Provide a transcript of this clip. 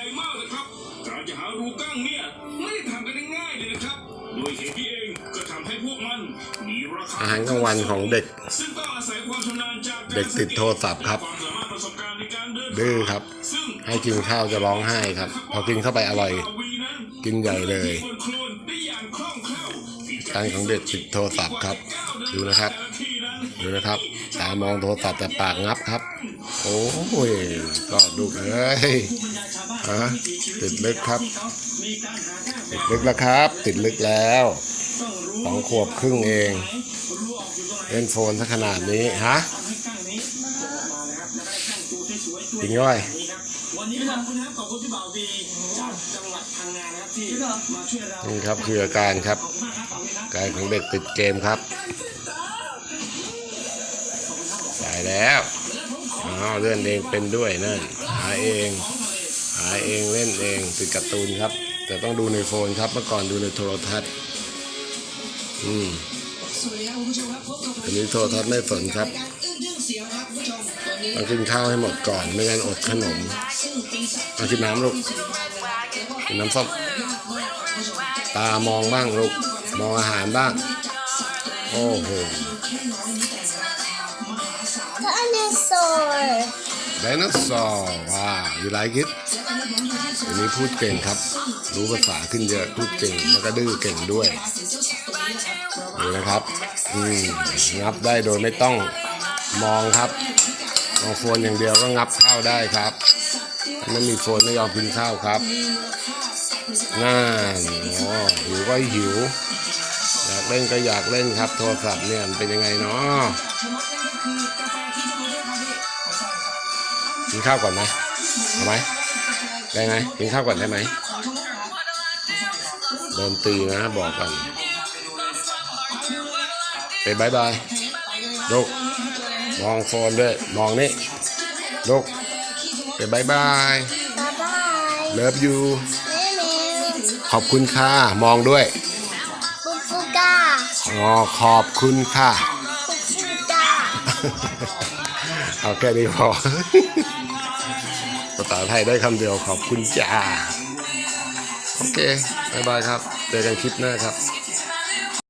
ญ่มากนะครับ การจะหารูกั้งเนี่ยไม่ได้ทำกันง่ายๆเลยนะครับ โดยเหตุที่เองก็ทำให้พวกมันมีราคาอาหารกลางวันของเด็ก ซึ่งต้องอาศัยความชำนาญจาการเด็กติดโทรศัพท์ครับและความสามารถประสบการณ์ในการเดินดื้อครับซึ่งให้กินข้าวจะร้องไห้ครับ พอกินเข้าไปอร่อย กินใหญ่เลย การของเด็กติดโทรศัพท์ครับ ดูนะครับ ดูนะครับ ตามองโทรศัพท์แต่ปากงับครับ โอ้ยก็ดูเอ้ยฮะติดลึกครับ ติดลึกแล้วครับ ติดลึกแล้วสองขวบครึ่งเองเล่นโฟนซะขนาดนี้ฮะจริงด้วยวันนี้ขอบคุณนะครับขอบคุณพี่บ่าวบีจากจังหวัดพังงานะครับที่มาช่วยเรานี่ครับคืออาการครับขอบคุณมากครับขอบคุณครับอาการของเด็กติดเกมครับ ตายแล้วอ้าวเลื่อนเองเป็นด้วยนั่นหาเอง หาเองเล่นเองติดการ์ตูนครับ แต่ต้องดูในโฟนครับเมื่อก่อนดูในโทรทัศน์ อืมสวัสดีครับคุณผู้ชมครับพบกับผมอันนี้โทรทัศน์ไม่สนครับต้องกินข้าวให้หมดก่อนไม่งั้นอดขนมซึ่งปีศากินน้ำลูกกินน้ำส้มตามองบ้างลูกมองอาหารบ้าง โอ้โห แค่น้อยนี้แต่ราคามหาศาล Dinosaur. ไดโนเสาร์ว้าว you like it อันนี้พูดเก่งครับ รู้ภาษาขึ้นเยอะ พูดเก่ง แล้วก็ดื้อเก่งด้วยนี่นะครับอืมงับได้โดยไม่ต้องมองครับมองโฟนอย่างเดียวก็งับข้าวได้ครับไม่มีโฟนไม่ยอมกินข้าวครับน่านอ๋อหิวก็หิว อยากเล่นก็อยากเล่นครับ โทรศัพท์เนี่ยเป็นยังไงเนาะ กินข้าวก่อนไหมเอาไหมได้ไหมกินข้าวก่อนได้ไหมขอชมดครับไม่ใช่ครับโดนตีนะบอกก่อนไปบายบายลูกมองโฟนด้วย มองนี่ลูกไปบายบาย Bye bye. เลิฟยู Mimi. ขอบคุณค่ะ มองด้วย Fufuga. อ๋อขอบคุณค่ะ Fufuga. เอาแค่นี้พอ ภาษาไทยได้คำเดียวขอบคุณจ้า โอเคบายบายครับ เจอกันคลิปหน้าครับ